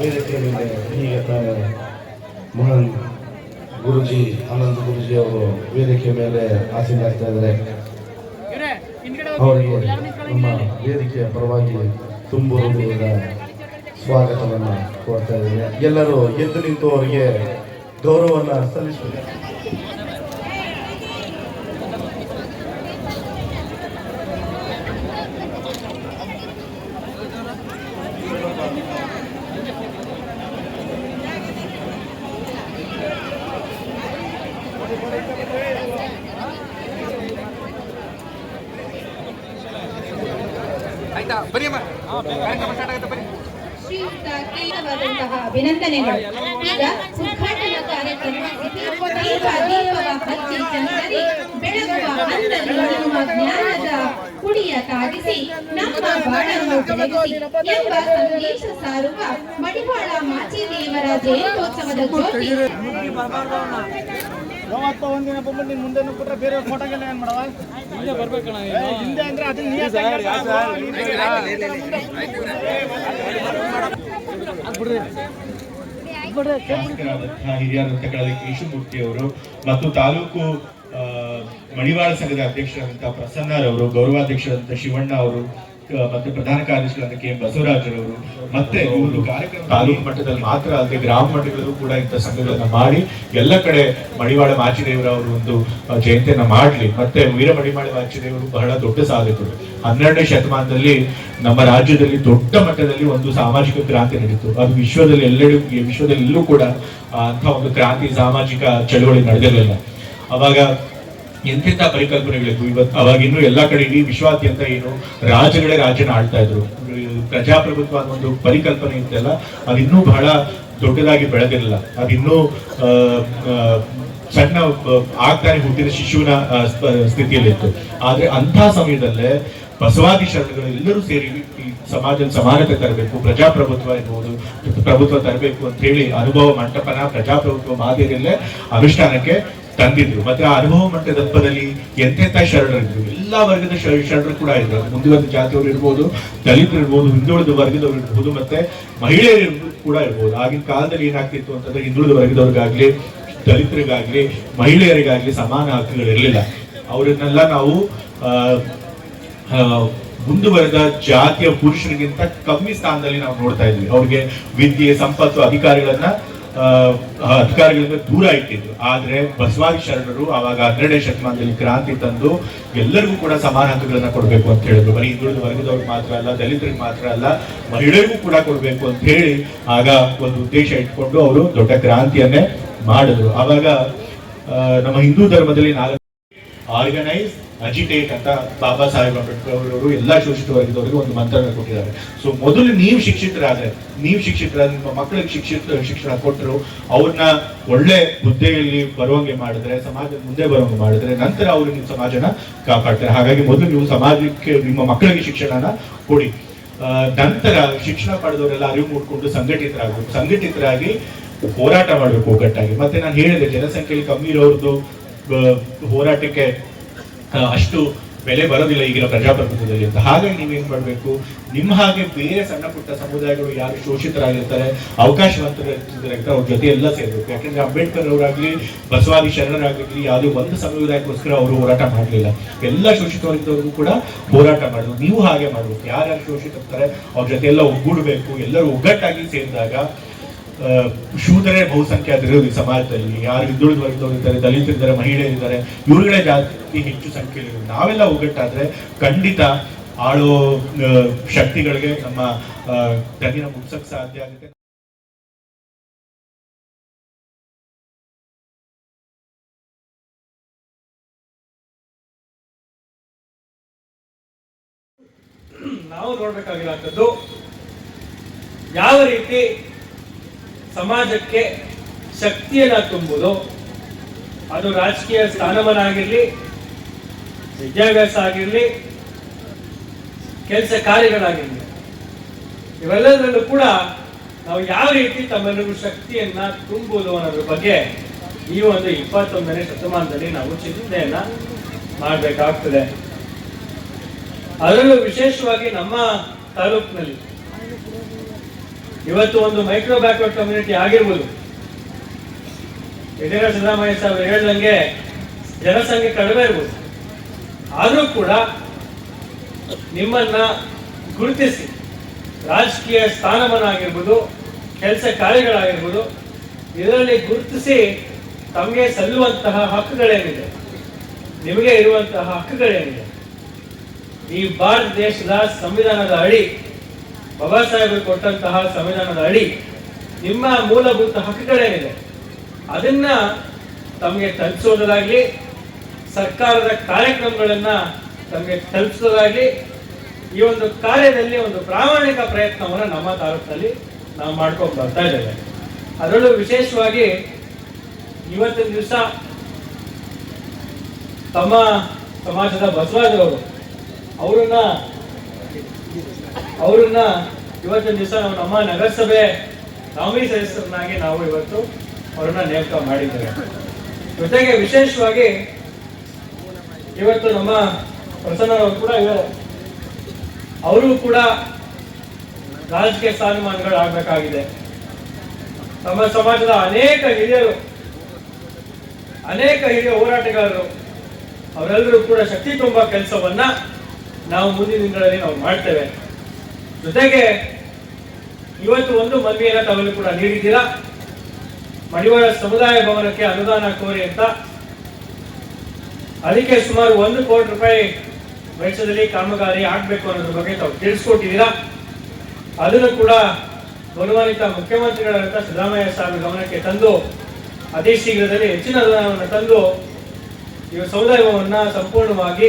ವೇದಿಕೆ ಮೇಲೆ ಈಗ ಮಹಾನ್ ಗುರುಜಿ ಆನಂದ್ ಗುರುಜಿ ಅವರು ವೇದಿಕೆ ಮೇಲೆ ಆಸೀನಾಗ್ತಾ ಇದ್ದಾರೆ ಅವರಿಗೆ ನಮ್ಮ ವೇದಿಕೆಯ ಪರವಾಗಿ ತುಂಬು ಹೃದಯದ ಸ್ವಾಗತವನ್ನು ಕೊಡ್ತಾ ಇದ್ದೇನೆ. ಎಲ್ಲರೂ ಎದ್ದು ನಿಂತು ಅವರಿಗೆ ಗೌರವವನ್ನು ಸಲ್ಲಿಸಬೇಕು. ಆಯ್ತಾ? ಬರೀ ಅಮ್ಮ. ಕಾರ್ಯಕ್ರಮ ಸ್ಟಾರ್ಟ್ ಆಗುತ್ತೆ ಬರೀ ಶ್ರೀಯುತ ಕೇಂದ್ರವಾದಂತಹ ಅಭಿನಂದನೆಗಳು. ಈಗ ಉದ್ಘಾಟನಾ ಕಾರ್ಯಕ್ರಮ ದೀಪ ದೀಪವ ಹಚ್ಚಿ ಚಂದರಿ ಬೆಳಗುವ ಅಂದಲ್ಲಿ ನಿಮ್ಮ ಜ್ಞಾನದ ಕುಡಿಯ ತಾಗಿಸಿ ನಮ್ಮ ಬಾಳನ್ನು ಬೆಳಗಿಸಿ ಎಂಬ ಸಂದೇಶ ಸಾರುವ ಮಡಿವಾಳ ಮಾಚಿದೇವರ ಜಯಂತ್ಯೋತ್ಸವದ ಜ್ಯೋತಿ. ಯಾವತ್ತೋ ಒಂದಿನ ಬಂದ್ಬಿಟ್ಟು ನಿನ್ ಮುಂದೆ ಬೇರೆ ಫೋಟೋಗೆಲ್ಲ ಏನ್ ಮಾಡವ? ಹಿಂದೆ ಬರ್ಬೇಕಣ್ಣ ಹಿಂದೆ ಅಂದ್ರೆ ಅದು ನೀ ಶಾಸಕರಾದಂತಹ ಹಿರಿಯರಾದಂತಹ ಕಳಲಿ ಕೇಶಮೂರ್ತಿ ಅವರು ಮತ್ತು ತಾಲೂಕು ಮಣಿವಾಳ ಸಂಘದ ಅಧ್ಯಕ್ಷರಾದಂತಹ ಪ್ರಸನ್ನರವರು ಗೌರವಾಧ್ಯಕ್ಷರಾದಂತಹ ಶಿವಣ್ಣ ಅವರು ಮತ್ತೆ ಪ್ರಧಾನ ಕಾರ್ಯದರ್ಶಿಗಳಾದ ಕೆ ಎಂ ಬಸವರಾಜರವರು ಮತ್ತೆ ಒಂದು ಕಾರ್ಯಕ್ರಮ ತಾಲೂಕು ಮಟ್ಟದಲ್ಲಿ ಮಾತ್ರ ಅಲ್ಲದೆ ಗ್ರಾಮ ಮಟ್ಟದಲ್ಲೂ ಕೂಡ ಇಂಥ ಸಂಘಗಳನ್ನ ಮಾಡಿ, ಎಲ್ಲ ಕಡೆ ಮಡಿವಾಳ ಮಾಚಿದೇವರ ಅವರು ಒಂದು ಜಯಂತಿಯನ್ನ ಮಾಡಲಿ. ಮತ್ತೆ ವೀರ ಮಡಿವಾಳ ಮಾಚಿದೇವರು ಬಹಳ ದೊಡ್ಡ ಸಾಧಕರು. ಹನ್ನೆರಡನೇ ಶತಮಾನದಲ್ಲಿ ನಮ್ಮ ರಾಜ್ಯದಲ್ಲಿ ದೊಡ್ಡ ಮಟ್ಟದಲ್ಲಿ ಒಂದು ಸಾಮಾಜಿಕ ಕ್ರಾಂತಿ ನಡೀತು. ಅದು ವಿಶ್ವದಲ್ಲಿ ಎಲ್ಲೆಡೆ, ವಿಶ್ವದಲ್ಲಿ ಕೂಡ ಅಂತ ಒಂದು ಕ್ರಾಂತಿ ಸಾಮಾಜಿಕ ಚಳುವಳಿ ನಡೆದಿರಲಿಲ್ಲ. ಅವಾಗ ಎಂತೆಂಥ ಪರಿಕಲ್ಪನೆಗಳಿತ್ತು ಇವತ್ತು ಅವಾಗಿನ್ನೂ ಎಲ್ಲ ಕಡೆ ಇಡೀ ವಿಶ್ವಾದ್ಯಂತ ಏನು ರಾಜಗಳೇ ರಾಜ್ಯನ ಆಳ್ತಾ ಇದ್ರು. ಪ್ರಜಾಪ್ರಭುತ್ವ ಅನ್ನೋ ಒಂದು ಪರಿಕಲ್ಪನೆ ಇತ್ತಲ್ಲ ಅದಿನ್ನೂ ಬಹಳ ದೊಡ್ಡದಾಗಿ ಬೆಳೆದಿರಲಿಲ್ಲ. ಅದಿನ್ನೂ ಸಣ್ಣ ಆಗ್ತಾನೆ ಹುಟ್ಟಿದ ಶಿಶುವಿನ ಸ್ಥಿತಿಯಲ್ಲಿತ್ತು ಆದ್ರೆ ಅಂಥ ಸಮಯದಲ್ಲೇ ಬಸವಾದಿ ಶರಣಗಳು ಎಲ್ಲರೂ ಸೇರಿ ಈ ಸಮಾಜದ ಸಮಾನತೆ ತರಬೇಕು, ಪ್ರಜಾಪ್ರಭುತ್ವ ಇರ್ಬೋದು ಪ್ರಭುತ್ವ ತರಬೇಕು ಅಂತ ಹೇಳಿ ಅನುಭವ ಮಂಟಪನ ಪ್ರಜಾಪ್ರಭುತ್ವ ಮಾದರಿಯಲ್ಲೇ ಅನುಷ್ಠಾನಕ್ಕೆ ತಂದಿದ್ರು. ಮತ್ತೆ ಆ ಅನುಭವ ಮಂಟಪದಲ್ಲಿ ಎಂತೆಂಥ ಶರಣರಿದ್ರು ಎಲ್ಲಾ ವರ್ಗದ ಶರಣರು ಕೂಡ ಇದ್ರು. ಮುಂದುವರೆದ ಜಾತಿಯವರು ಇರ್ಬೋದು, ದಲಿತರು ಇರ್ಬೋದು, ಹಿಂದುಳಿದ ವರ್ಗದವರು ಇರ್ಬೋದು, ಮತ್ತೆ ಮಹಿಳೆಯರು ಕೂಡ ಇರ್ಬೋದು. ಆಗಿನ ಕಾಲದಲ್ಲಿ ಏನಾಗ್ತಿತ್ತು ಅಂತಂದ್ರೆ ಹಿಂದುಳಿದ ವರ್ಗದವ್ರಿಗಾಗ್ಲಿ, ದಲಿತರಿಗಾಗ್ಲಿ, ಮಹಿಳೆಯರಿಗಾಗ್ಲಿ ಸಮಾನ ಹಕ್ಕುಗಳಿರಲಿಲ್ಲ ಅವರನ್ನೆಲ್ಲ ನಾವು ಮುಂದುವರೆದ ಜಾತಿಯ ಪುರುಷರಿಗಿಂತ ಕಮ್ಮಿ ಸ್ಥಾನದಲ್ಲಿ ನಾವು ನೋಡ್ತಾ ಇದ್ವಿ. ಅವ್ರಿಗೆ ವಿದ್ಯೆ, ಸಂಪತ್ತು, ಅಧಿಕಾರಿಗಳನ್ನ ಅಧಿಕಾರಿಗಳಿಂದ ದೂರ ಇಟ್ಟಿದ್ರು. ಆದ್ರೆ ಬಸವಾದಿ ಶರಣರು ಆವಾಗ ಹನ್ನೆರಡನೇ ಶತಮಾನದಲ್ಲಿ ಕ್ರಾಂತಿ ತಂದು ಎಲ್ಲರಿಗೂ ಕೂಡ ಸಮಾನ ಹಕ್ಕುಗಳನ್ನ ಕೊಡಬೇಕು ಅಂತ ಹೇಳಿದ್ರು. ಬರೀ ಹಿಂದುಳಿದ ವರ್ಗದವ್ರಿಗೆ ಮಾತ್ರ ಅಲ್ಲ, ದಲಿತರಿಗೆ ಮಾತ್ರ ಅಲ್ಲ, ಮಹಿಳೆಗೂ ಕೂಡ ಕೊಡಬೇಕು ಅಂತ ಹೇಳಿ ಆಗ ಒಂದು ಉದ್ದೇಶ ಇಟ್ಕೊಂಡು ಅವರು ದೊಡ್ಡ ಕ್ರಾಂತಿಯನ್ನೇ ಮಾಡಿದ್ರು. ಆವಾಗ ನಮ್ಮ ಹಿಂದೂ ಧರ್ಮದಲ್ಲಿ ನಾಲ್ಕು ಆರ್ಗನೈಸ್ ಅಜಿಟೇಟ್ ಅಂತ ಬಾಬಾ ಸಾಹೇಬ್ ಅಂಬೇಡ್ಕರ್ ಅವರು ಎಲ್ಲ ಶೋಷಿತವಾಗಿದ್ದವರಿಗೆ ಒಂದು ಮಂತ್ರ ಕೊಟ್ಟಿದ್ದಾರೆ. ಸೊ ಮೊದಲು ನೀವು ಶಿಕ್ಷಿತರಾದ್ರೆ, ನೀವು ಶಿಕ್ಷಿತರಾದ ನಿಮ್ಮ ಮಕ್ಕಳಿಗೆ ಶಿಕ್ಷಿತ, ಶಿಕ್ಷಣ ಕೊಟ್ಟರು, ಅವ್ರನ್ನ ಒಳ್ಳೆ ಹುದ್ದೆಯಲ್ಲಿ ಬರುವಂಗೆ ಮಾಡಿದ್ರೆ, ಸಮಾಜದ ಮುಂದೆ ಬರುವಂಗೆ ಮಾಡಿದ್ರೆ, ನಂತರ ಅವರು ನಿಮ್ಮ ಸಮಾಜನ ಕಾಪಾಡ್ತಾರೆ. ಹಾಗಾಗಿ ಮೊದಲು ನೀವು ಸಮಾಜಕ್ಕೆ, ನಿಮ್ಮ ಮಕ್ಕಳಿಗೆ ಶಿಕ್ಷಣನ ಕೊಡಿ. ನಂತರ ಶಿಕ್ಷಣ ಪಡೆದವರೆಲ್ಲ ಅರಿವು ಮೂಡ್ಕೊಂಡು ಸಂಘಟಿತರಾಗಬೇಕು. ಸಂಘಟಿತರಾಗಿ ಹೋರಾಟ ಮಾಡಬೇಕು ಒಗ್ಗಟ್ಟಾಗಿ. ಮತ್ತೆ ನಾನು ಹೇಳಿದೆ ಜನಸಂಖ್ಯೆಯಲ್ಲಿ ಕಮ್ಮಿ ಇರೋರ್ದು ಹೋರಾಟಕ್ಕೆ ಅಷ್ಟು ಬೆಲೆ ಬರೋದಿಲ್ಲ ಈಗಿನ ಪ್ರಜಾಪ್ರಭುತ್ವದಲ್ಲಿ ಅಂತ. ಹಾಗಾಗಿ ನೀವೇನ್ ಮಾಡ್ಬೇಕು? ನಿಮ್ಮ ಹಾಗೆ ಬೇರೆ ಸಣ್ಣ ಪುಟ್ಟ ಸಮುದಾಯಗಳು ಯಾರು ಶೋಷಿತರಾಗಿರ್ತಾರೆ ಅವಕಾಶವಂತರಿರ್ತಾರೆ ಅಂತ ಅವ್ರ ಜೊತೆ ಎಲ್ಲ ಸೇರಬೇಕು. ಯಾಕಂದ್ರೆ ಅಂಬೇಡ್ಕರ್ ಅವರಾಗ್ಲಿ, ಬಸವಾದಿ ಶರಣರಾಗ್ಲಿ, ಯಾವುದೇ ಒಂದು ಸಮುದಾಯಕ್ಕೋಸ್ಕರ ಅವರು ಹೋರಾಟ ಮಾಡಲಿಲ್ಲ. ಎಲ್ಲ ಶೋಷಿತ ವರ್ಗದವ್ರಿಗೂ ಕೂಡ ಹೋರಾಟ ಮಾಡಿದ್ರು ನೀವು ಹಾಗೆ ಮಾಡ್ಬೇಕು. ಯಾರ್ಯಾರು ಶೋಷಿತಿರ್ತಾರೆ ಅವ್ರ ಜೊತೆ ಎಲ್ಲ ಒಗ್ಗೂಡ್ಬೇಕು. ಎಲ್ಲರೂ ಒಗ್ಗಟ್ಟಾಗಿ ಸೇರಿದಾಗ ಶೂದರೆ ಬಹುಸಂಖ್ಯಾತರು ಈ ಸಮಾಜದಲ್ಲಿ. ಯಾರು ಹಿಂದುಳಿದ ವರ್ಗದವರಿದ್ದಾರೆ ದಲಿತರಿದ್ದಾರೆ, ಮಹಿಳೆಯರಿದ್ದಾರೆ, ಇವರುಗಳೇ ಜಾತಿ ಹೆಚ್ಚು ಸಂಖ್ಯೆಯಲ್ಲಿ ನಾವೆಲ್ಲ ಒಗ್ಗಟ್ಟಾದ್ರೆ ಖಂಡಿತ ಆಳೋ ಶಕ್ತಿಗಳಿಗೆ ನಮ್ಮ ಕಣ್ಣಿನ ಮುಗ್ಸಕ್ಕೆ ಸಾಧ್ಯ ಆಗುತ್ತೆ. ನಾವು ನೋಡ್ಬೇಕಾಗಿರೋಂಥದ್ದು ಯಾವ ರೀತಿ ಸಮಾಜಕ್ಕೆ ಶಕ್ತಿಯನ್ನು ತುಂಬುವುದು ಅದು ರಾಜಕೀಯ ಸ್ಥಾನಮಾನ ಆಗಿರ್ಲಿ ವಿದ್ಯಾಭ್ಯಾಸ ಆಗಿರಲಿ, ಕೆಲಸ ಕಾರ್ಯಗಳಾಗಿರಲಿ. ಇವೆಲ್ಲದರಲ್ಲೂ ಕೂಡ ನಾವು ಯಾವ ರೀತಿ ತಮ್ಮೆಲ್ಲರಿಗೂ ಶಕ್ತಿಯನ್ನ ತುಂಬುವುದು ಅನ್ನೋದ್ರ ಬಗ್ಗೆ ಈ ಒಂದು ಇಪ್ಪತ್ತೊಂದನೇ ಶತಮಾನದಲ್ಲಿ ನಾವು ಚಿಂತನೆಯನ್ನ ಮಾಡಬೇಕಾಗ್ತದೆ. ಅದರಲ್ಲೂ ವಿಶೇಷವಾಗಿ ನಮ್ಮ ತಾಲೂಕಿನಲ್ಲಿ ಇವತ್ತು ಒಂದು ಮೈಕ್ರೋ ಬ್ಯಾಕ್ವರ್ಡ್ ಕಮ್ಯುನಿಟಿ ಆಗಿರ್ಬೋದು. ಯಡಿಯೂರಪ್ಪ ಸಿದ್ದರಾಮಯ್ಯ ಸಾಹೇಬ್ ಹೇಳ್ದಂಗೆ ಜನಸಂಖ್ಯೆ ಕಡಿಮೆ ಇರ್ಬೋದು. ಆದರೂ ಕೂಡ ನಿಮ್ಮನ್ನ ಗುರುತಿಸಿ. ರಾಜಕೀಯ ಸ್ಥಾನಮಾನ ಆಗಿರ್ಬೋದು ಕೆಲಸ ಕಾರ್ಯಗಳಾಗಿರ್ಬೋದು, ಇದರಲ್ಲಿ ಗುರುತಿಸಿ ತಮಗೆ ಸಲ್ಲುವಂತಹ ಹಕ್ಕುಗಳೇನಿದೆ? ನಿಮಗೆ ಇರುವಂತಹ ಹಕ್ಕುಗಳೇನಿದೆ? ಈ ಭಾರತ ದೇಶದ ಸಂವಿಧಾನದ ಅಡಿ ಬಾಬಾ ಸಾಹೇಬರು ಕೊಟ್ಟಂತಹ ಸಂವಿಧಾನದ ಅಡಿ ನಿಮ್ಮ ಮೂಲಭೂತ ಹಕ್ಕುಗಳೇನಿದೆ? ಅದನ್ನ ತಮಗೆ ತಲುಪಿಸೋದಾಗ್ಲಿ ಸರ್ಕಾರದ ಕಾರ್ಯಕ್ರಮಗಳನ್ನ ತಮಗೆ ತಲುಪಿಸೋದಾಗ್ಲಿ, ಈ ಒಂದು ಕಾರ್ಯದಲ್ಲಿ ಒಂದು ಪ್ರಾಮಾಣಿಕ ಪ್ರಯತ್ನವನ್ನು ನಮ್ಮ ತಾಲೂಕಲ್ಲಿ ನಾವು ಮಾಡ್ಕೊಂಡು ಬರ್ತಾ ಇದ್ದೇವೆ. ಅದರಲ್ಲೂ ವಿಶೇಷವಾಗಿ ಇವತ್ತಿನ ದಿವಸ ತಮ್ಮ ಸಮಾಜದ ಬಸವರಾಜವರು ಅವರನ್ನ ಅವರನ್ನ ಇವತ್ತಿನ ದಿವಸ ನಾವು ನಮ್ಮ ನಗರಸಭೆ ನಾಮಿನಿ ಸದಸ್ಯರನ್ನಾಗಿ ನಾವು ಇವತ್ತು ಅವರನ್ನ ನೇಮಕ ಮಾಡಿದ್ದೇವೆ. ಜೊತೆಗೆ ವಿಶೇಷವಾಗಿ ಇವತ್ತು ನಮ್ಮ ಪ್ರಸನ್ನರವರು ಕೂಡ ಅವರು ಕೂಡ ರಾಜಕೀಯ ಸ್ಥಾನಮಾನಗಳು ಆಗಬೇಕಾಗಿದೆ. ನಮ್ಮ ಸಮಾಜದ ಅನೇಕ ಹಿರಿಯರು, ಅನೇಕ ಹಿರಿಯ ಹೋರಾಟಗಾರರು, ಅವರೆಲ್ಲರೂ ಕೂಡ ಶಕ್ತಿ ತುಂಬ ಕೆಲಸವನ್ನ ನಾವು ಮುಂದಿನ ದಿನಗಳಲ್ಲಿ ನಾವು ಮಾಡ್ತೇವೆ. ಜೊತೆಗೆ ಇವತ್ತು ಒಂದು ಮನವಿಯನ್ನು ತಾವೆಲ್ಲರೂ ಕೂಡ ನೀಡಿದ್ದೀರಾ? ಮಡಿವಾಳ ಸಮುದಾಯ ಭವನಕ್ಕೆ ಅನುದಾನ ಕೋರಿ ಅಂತ. ಅದಕ್ಕೆ ಸುಮಾರು ಒಂದು ಕೋಟಿ ರೂಪಾಯಿ ವೆಚ್ಚದಲ್ಲಿ ಕಾಮಗಾರಿ ಆಗ್ಬೇಕು ಅನ್ನೋದ್ರ ಬಗ್ಗೆ ತಾವು ತಿಳಿಸ್ಕೊಟ್ಟಿದ್ದೀರಾ? ಅದನ್ನು ಕೂಡ ಗೌರವಾನ್ವಿತ ಮುಖ್ಯಮಂತ್ರಿಗಳಾದಂಥ ಸಿದ್ದರಾಮಯ್ಯ ಸ್ವಾಮಿ ಗಮನಕ್ಕೆ ತಂದು, ಅತಿ ಶೀಘ್ರದಲ್ಲಿ ಹೆಚ್ಚಿನ ಅನುದಾನವನ್ನು ತಂದು, ಈ ಸಮುದಾಯವನ್ನು ಸಂಪೂರ್ಣವಾಗಿ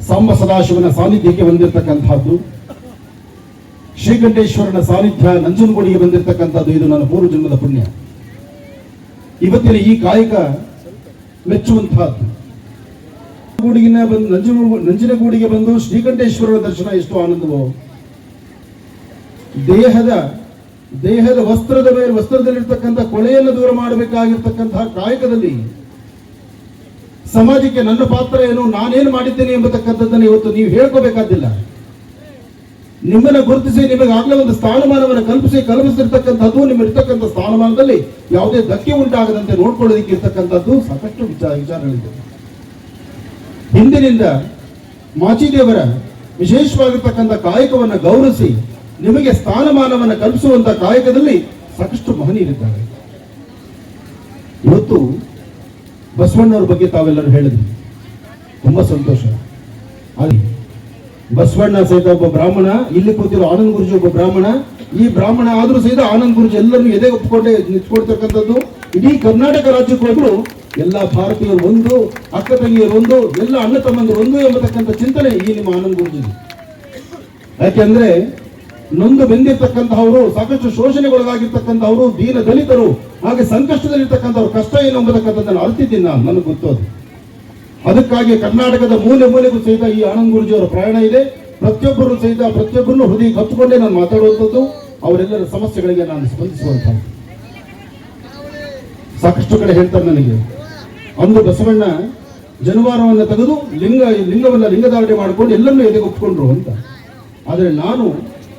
ಸಾಂಬ ಸದಾಶಿವನ ಸಾನ್ನಿಧ್ಯಕ್ಕೆ ಬಂದಿರತಕ್ಕಂಥದ್ದು ಶ್ರೀಕಂಠೇಶ್ವರನ ಸಾನ್ನಿಧ್ಯ ನಂಜನಗೂಡಿಗೆ ಬಂದಿರತಕ್ಕಂಥದ್ದು ಇದು ನನ್ನ ಪೂರ್ವ ಜನ್ಮದ ಪುಣ್ಯ. ಇವತ್ತಿನ ಈ ಕಾಯಕ ಮೆಚ್ಚುವಂತಹದ್ದು. ಗೂಡಿಗಿನ ಬಂದು ನಂಜನ ನಂಜನಗೂಡಿಗೆ ಬಂದು ಶ್ರೀಕಂಠೇಶ್ವರನ ದರ್ಶನ ಎಷ್ಟು ಆನಂದವೋ. ದೇಹದ ದೇಹದ ವಸ್ತ್ರದ ಮೇಲೆ, ವಸ್ತ್ರದಲ್ಲಿರ್ತಕ್ಕಂಥ ಕೊಳೆಯನ್ನು ದೂರ ಮಾಡಬೇಕಾಗಿರ್ತಕ್ಕಂತಹ ಕಾಯಕದಲ್ಲಿ ಸಮಾಜಕ್ಕೆ ನನ್ನ ಪಾತ್ರ ಏನು ನಾನೇನು ಮಾಡಿದ್ದೇನೆ ಎಂಬತಕ್ಕಂಥದ್ದನ್ನು ಇವತ್ತು ನೀವು ಹೇಳ್ಕೋಬೇಕಾದಿಲ್ಲ ನಿಮ್ಮನ್ನ ಗುರುತಿಸಿ, ನಿಮಗೆ ಆಗಲೇ ಒಂದು ಸ್ಥಾನಮಾನವನ್ನು ಕಲ್ಪಿಸಿ, ಕಲ್ಪಿಸಿರ್ತಕ್ಕಂಥದ್ದು ನಿಮ್ಮ ಇರ್ತಕ್ಕಂಥ ಸ್ಥಾನಮಾನದಲ್ಲಿ ಯಾವುದೇ ಧಕ್ಕೆ ಉಂಟಾಗದಂತೆ ನೋಡ್ಕೊಳ್ಳೋದಕ್ಕೆ ಇರ್ತಕ್ಕಂಥದ್ದು ಸಾಕಷ್ಟು ವಿಚಾರ ವಿಚಾರಗಳಿದೆ. ಹಿಂದಿನಿಂದ ಮಾಚಿದೇವರ ವಿಶೇಷವಾಗಿರ್ತಕ್ಕಂಥ ಕಾಯಕವನ್ನು ಗೌರವಿಸಿ, ನಿಮಗೆ ಸ್ಥಾನಮಾನವನ್ನು ಕಲ್ಪಿಸುವಂತ ಕಾಯಕದಲ್ಲಿ ಸಾಕಷ್ಟು ಮಹನೀಯರಿದ್ದಾರೆ. ಇವತ್ತು ಬಸವಣ್ಣವ್ರ ಬಗ್ಗೆ ತಾವೆಲ್ಲರೂ ಹೇಳಿದ್ರಿ. ತುಂಬಾ ಸಂತೋಷ. ಅಲ್ಲಿ ಬಸವಣ್ಣ ಸಹಿತ ಒಬ್ಬ ಬ್ರಾಹ್ಮಣ, ಇಲ್ಲಿ ಕೂತಿರೋ ಆನಂದ್ ಗುರುಜಿ ಒಬ್ಬ ಬ್ರಾಹ್ಮಣ, ಈ ಬ್ರಾಹ್ಮಣ ಆದ್ರೂ ಸಹಿತ ಆನಂದ್ ಗುರುಜಿ ಎಲ್ಲರೂ ಎದೆ ಒಪ್ಪಿಕೊಂಡೆ ನಿಂತ್ಕೊಡ್ತಕ್ಕಂಥದ್ದು ಇಡೀ ಕರ್ನಾಟಕ ರಾಜ್ಯಕ್ಕೆ ಹೋದ್ರು ಎಲ್ಲ ಭಾರತೀಯರು ಒಂದು, ಅಕ್ಕ ತಂಗಿಯರು ಒಂದು, ಎಲ್ಲ ಅಣ್ಣ ತಮ್ಮಂದಿರು ಒಂದು ಎಂಬತಕ್ಕಂಥ ಚಿಂತನೆ ಈ ನಿಮ್ಮ ಆನಂದ್ ಗುರುಜಿ ಯಾಕೆಂದ್ರೆ ನೊಂದು ಬೆಂದಿರ್ತಕ್ಕಂತಹವರು, ಸಾಕಷ್ಟು ಶೋಷಣೆಗೊಳಗಾಗಿರ್ತಕ್ಕಂಥವರು ದೀನ ದಲಿತರು, ಹಾಗೆ ಸಂಕಷ್ಟದಲ್ಲಿರ್ತಕ್ಕಂಥವ್ರು, ಕಷ್ಟ ಏನು ಎಂಬತಕ್ಕಂಥದ್ದನ್ನು ಅರ್ತಿದ್ದೀನಿ ನಾನು, ನನಗೆ ಗೊತ್ತು ಅದು ಅದಕ್ಕಾಗಿ ಕರ್ನಾಟಕದ ಮೂಲೆ ಮೂಲೆಗೂ ಸಹಿತ ಈ ಆನಂದ್ ಗುರುಜಿಯವರ ಪ್ರಯಾಣ ಇದೆ. ಪ್ರತಿಯೊಬ್ಬರು ಸಹಿತ ಪ್ರತಿಯೊಬ್ಬರನ್ನು ಹೃದಯ ಕತ್ತುಕೊಂಡೇ ನಾನು ಮಾತಾಡುವಂಥದ್ದು. ಅವರೆಲ್ಲರ ಸಮಸ್ಯೆಗಳಿಗೆ ನಾನು ಸ್ಪಂದಿಸುವಂತ ಸಾಕಷ್ಟು ಕಡೆ ಹೇಳ್ತಾರೆ ನನಗೆ. ಅಂದು ಬಸವಣ್ಣ ಜನವಾರವನ್ನು ತೆಗೆದು ಲಿಂಗ, ಲಿಂಗವನ್ನ ಲಿಂಗಧಾರಣೆ ಮಾಡಿಕೊಂಡು ಎಲ್ಲರನ್ನೂ ಎದೆಗೊಪ್ಪಿಕೊಂಡ್ರು ಅಂತ. ಆದರೆ ನಾನು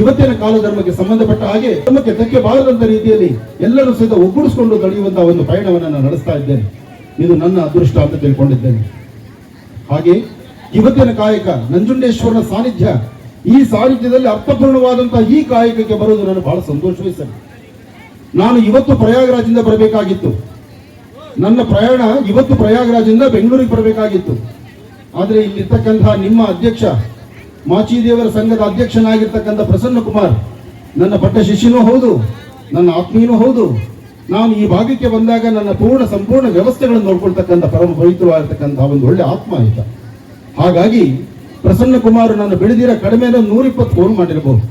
ಇವತ್ತಿನ ಕಾಲಧರ್ಮಕ್ಕೆ ಸಂಬಂಧಪಟ್ಟ ಹಾಗೆ ಧರ್ಮಕ್ಕೆ ಧಕ್ಕೆ ಬಾರದಂತ ರೀತಿಯಲ್ಲಿ ಎಲ್ಲರೂ ಸಹಿತ ಒಗ್ಗೂಡಿಸಿಕೊಂಡು ನಡೆಯುವಂತಹ ಒಂದು ಪಯಣವನ್ನು ನಾನು ನಡೆಸ್ತಾ ಇದ್ದೇನೆ. ಇದು ನನ್ನ ಅದೃಷ್ಟ ಅಂತ ತಿಳ್ಕೊಂಡಿದ್ದೇನೆ. ಹಾಗೆ ಇವತ್ತಿನ ಕಾಯಕ ನಂಜುಂಡೇಶ್ವರನ ಸಾನ್ನಿಧ್ಯ, ಈ ಸಾನ್ನಿಧ್ಯದಲ್ಲಿ ಅರ್ಥಪೂರ್ಣವಾದಂತಹ ಈ ಕಾಯಕಕ್ಕೆ ಬರೋದು ನಾನು ಬಹಳ ಸಂತೋಷವೇ ಸರಿ. ನಾನು ಇವತ್ತು ಪ್ರಯಾಗರಾಜಿಂದ ಬರಬೇಕಾಗಿತ್ತು. ನನ್ನ ಪ್ರಯಾಣ ಇವತ್ತು ಪ್ರಯಾಗರಾಜಿಂದ ಬೆಂಗಳೂರಿಗೆ ಬರಬೇಕಾಗಿತ್ತು. ಆದರೆ ಇಲ್ಲಿರ್ತಕ್ಕಂತಹ ನಿಮ್ಮ ಅಧ್ಯಕ್ಷ ಮಾಚಿದೇವರ ಸಂಘದ ಅಧ್ಯಕ್ಷನಾಗಿರ್ತಕ್ಕಂಥ ಪ್ರಸನ್ನ ಕುಮಾರ್, ನನ್ನ ಪಟ್ಟ ಶಿಷ್ಯನೂ ಹೌದು, ನನ್ನ ಆತ್ಮೀಯನೂ ಹೌದು. ನಾನು ಈ ಭಾಗಕ್ಕೆ ಬಂದಾಗ ನನ್ನ ಪೂರ್ಣ ಸಂಪೂರ್ಣ ವ್ಯವಸ್ಥೆಗಳನ್ನು ನೋಡ್ಕೊಳ್ತಕ್ಕಂಥ ಪರಮ ಪವಿತ್ರವಾಗಿರ್ತಕ್ಕಂಥ ಒಂದು ಒಳ್ಳೆ ಆತ್ಮ ಆಯಿತ. ಹಾಗಾಗಿ ಪ್ರಸನ್ನ ಕುಮಾರ್ ನಾನು ಬೆಳೆದಿರೋ ಕಡಿಮೆ ನೂರಿಪ್ಪತ್ತು ಫೋನ್ ಮಾಡಿರಬಹುದು